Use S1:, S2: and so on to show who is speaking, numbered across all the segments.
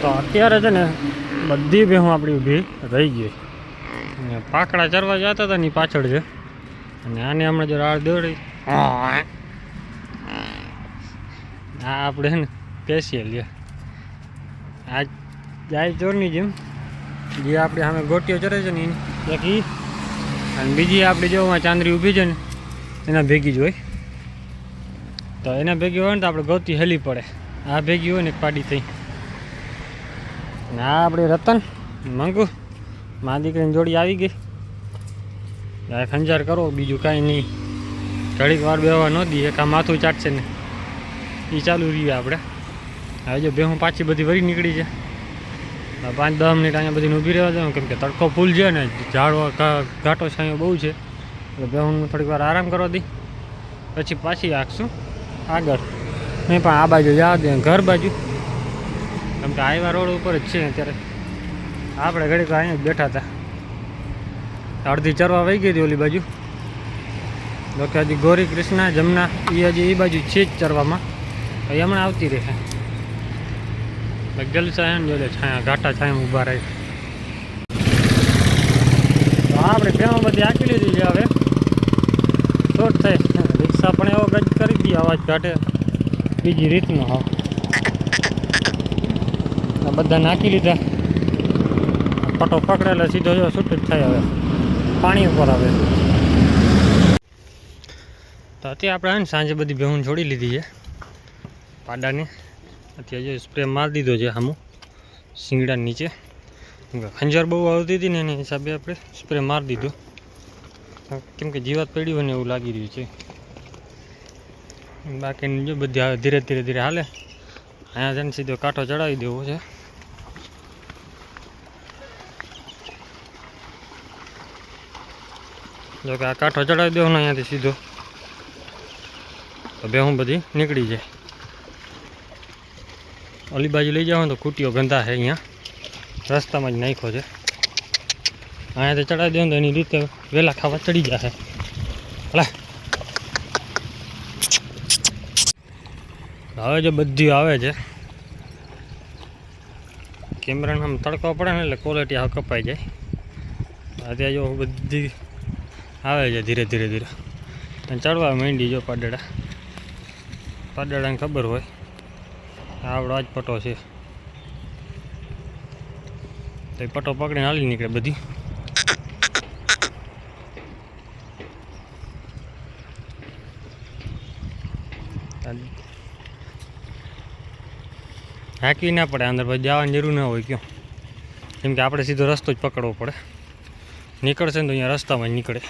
S1: તો અત્યારે છે ને બધી ભેહું આપણી ઊભી રહી ગઈ. અને પાકડા ચરવા જતા હતા ની પાછળ છે. અને આને હમણાં જો રાડ દોડી આ આપણે છે ને સ્પેશિયલ આ જાય ચોરની જેમ, જે આપણે સામે ગોટીઓ ચરે છે ને એક ઈ. અને બીજી આપણી જો ચાંદરી ઊભી છે ને, એના ભેગી જ હોય. તો એના ભેગી હોય ને તો આપણે ગોતી હેલી પડે. આ ભેગી હોય ને પાડી થઈ. આ આપણે રતન, મંગુ, મા દીકરીની જોડી આવી ગઈ. આ ખંજાર કરો, બીજું કાંઈ નહીં. ઘડીક વાર બેવા ન દઈએ આ માથું ચાટશે ને. એ ચાલુ રહીએ આપણે. હવે જો બેહું પાછી બધી વરી નીકળી છે. પાંચ દસ મિનિટ અહીંયા બધી ઊભી રહેવા દઉં કેમ કે તડકો ફૂલ છે ને, ઝાડવા ઘા- ઘાટો છાંયો બહુ છે. એટલે બેહું થોડીક વાર આરામ કરવા દઈ પછી પાછી આખશું. આગળ. નહીં, પણ આ બાજુ જવા દે, ઘર બાજુ. કેમ કે હાઈવા રોડ ઉપર જ છે અત્યારે. આપણે ઘડીક અહીંયા જ બેઠા હતા. અડધી ચરવા વહી ગઈ હતી ઓલી બાજુ. જોકે હજી ગોરી કૃષ્ણા જમના એ હજી એ બાજુ છે જ ચરવામાં. હમણાં આવતી રહે. જલસા એમ જોડે છાયા ઘાટા છાયા ઊભા રહે. આપણે ત્યાં બધી આખી લીધી છે હવે. શોર્ટ થાય રિક્ષા પણ એવો ગજ કરી દીધી, અવાજ કાઢે બીજી રીતનો, હા. આ બધા નાખી લીધા. પટો પકડેલો, સીધો જો છૂટ થાય હવે. પાણી ઉપર આવે. તો અત્યારે આપણે સાંજે બધી ભેહું છોડી લીધી છે, પાડાને. અત્યારે જો સ્પ્રે મારી દીધો છે સામું શિંગડા નીચે. ખંજર બહુ આવતી હતી ને એના હિસાબે આપણે સ્પ્રે મારી દીધો. કેમ કે જીવાત પડી હોય ને એવું લાગી રહ્યું છે. બાકીની જો બધી આવે ધીરે ધીરે ધીરે હાલે. અહીંયા જઈને સીધો કાંઠો ચડાવી દેવો છે. જો કે આ કાંઠો ચડાવી દેવાનો અહીંયાથી સીધો. તો બે હું બધી નીકળી જાય. ઓલી બાજુ લઈ જાવ તો કુટીઓ ગંદા છે અહીંયા. રસ્તામાં જ નાખ્યો છે. અહીંયાથી ચડાવી દો તો એની રીતે વહેલા ખાવા ચડી જશે હલા. હવે જો બધી આવે છે, કેમેરાને આમ તડકો પડે ને એટલે ક્વોલિટી આ કપાઈ જાય. અત્યારે જો બધી આવે છે ધીરે ધીરે ધીરે. અને ચડવા માંડી જો પાડડા. પાડડાને ખબર હોય. આવડો આજ પટો છે. તો એ પટો પકડીને હાલી નીકળે બધી. હાંકવી ના પડે અંદર પછી જવાની જરૂર ના હોય ક્યાં. કેમ કે આપણે સીધો રસ્તો જ પકડવો પડે. નીકળશે ને તો અહીંયા રસ્તામાં નીકળે.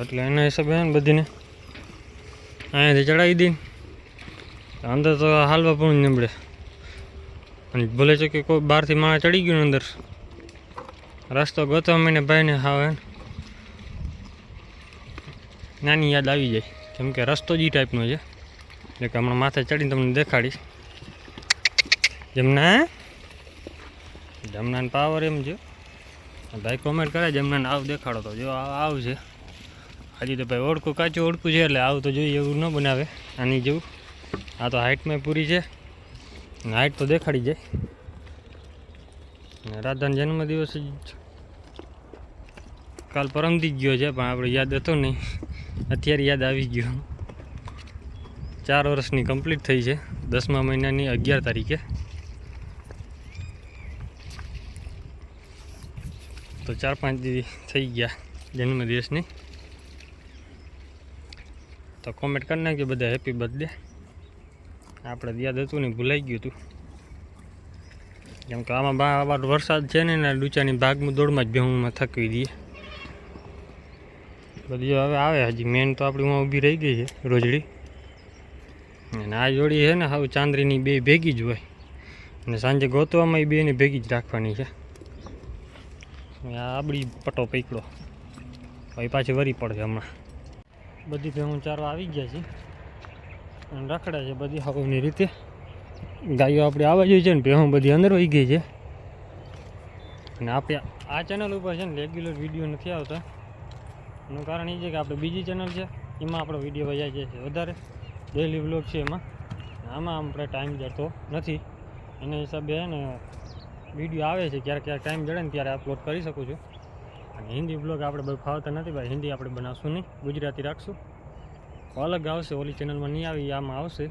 S1: એટલે એના હિસાબે ને બધીને અહીંયાથી ચડાવી દઈને અંદર તો હાલવા પણ નીમડે અને ભલે છે કે કોઈ બહારથી માણસ ચડી ગયું અંદર, રસ્તો ગોતવા મહિને ભાઈને હાવ નાની યાદ આવી જાય. કેમ કે રસ્તો જ એ ટાઈપનો છે. એટલે કે હમણાં માથે ચડીને તમને દેખાડીશ. જમના? જમનાને પાવર એમ છે. ભાઈ કોમેન્ટ કરે, જમનાને આવ દેખાડો તો જો આવ છે હજી તો ભાઈ ઓળખું, કાચું ઓળખું છે એટલે આવું તો જોઈએ, એવું ન બનાવે. આની જેવું. આ તો હાઇટમાં પૂરી છે. હાઇટ તો દેખાડી જાય. રાધાનો જન્મદિવસ જ કાલ પરમથી ગયો છે, પણ આપણે યાદ હતો નહીં. અત્યારે યાદ આવી ગયો. ચાર વર્ષની કમ્પ્લીટ થઈ છે. દસમા મહિનાની અગિયાર તારીખે. તો ચાર પાંચ દી થઈ ગયા જન્મદિવસની તો કોમેન્ટ કરી નાખજો બધા હેપી બર્થડે આપણે યાદ હતું ને ભૂલાઈ ગયું હતું. કેમ કે આમાં બાર વરસાદ છે ને ડૂચાની ભાગમાં દોડમાં જ ભેહુંમાં થકવી દઈએ. બધી હવે આવે હજી. મેન તો આપણી ઉમાં ઊભી રહી ગઈ છે, રોજડી. અને આ જોડી છે ને, હવે ચાંદરીની બે ભેગી જ હોય. અને સાંજે ગોતવામાં એ બેને ભેગી જ રાખવાની છે. આબડી પટો પકડો. ભાઈ પાછી વરી પડશે હમણાં. બધી ભેહું ચારો આવી ગયા છે. અને રખડે છે બધી હવાની રીતે. ગાયો આપણે આવવા જોઈએ છે ને ભેહું બધી અંદર વહી ગઈ છે. અને આપણે આ ચેનલ ઉપર છે ને રેગ્યુલર વીડિયો નથી આવતા. એનું કારણ એ છે કે આપણે બીજી ચેનલ છે, એમાં આપણો વીડિયો વજાઈ જાય છે, વધારે. ડેલી વ્લોગ છે એમાં. આમાં આપણે ટાઈમ જતો નથી. એના હિસાબે ને વીડિયો આવે છે, ક્યારેક ક્યારેક ટાઈમ જડે ને ત્યારે અપલોડ કરી શકું છું. અને હિન્દી બ્લોગ આપણે બહુ ફાવતા નથી ભાઈ, હિન્દી આપણે બનાવશું નહીં, ગુજરાતી રાખશું. અલગ આવશે, ઓલી ચેનલમાં નહીં આવી, આમાં આવશે.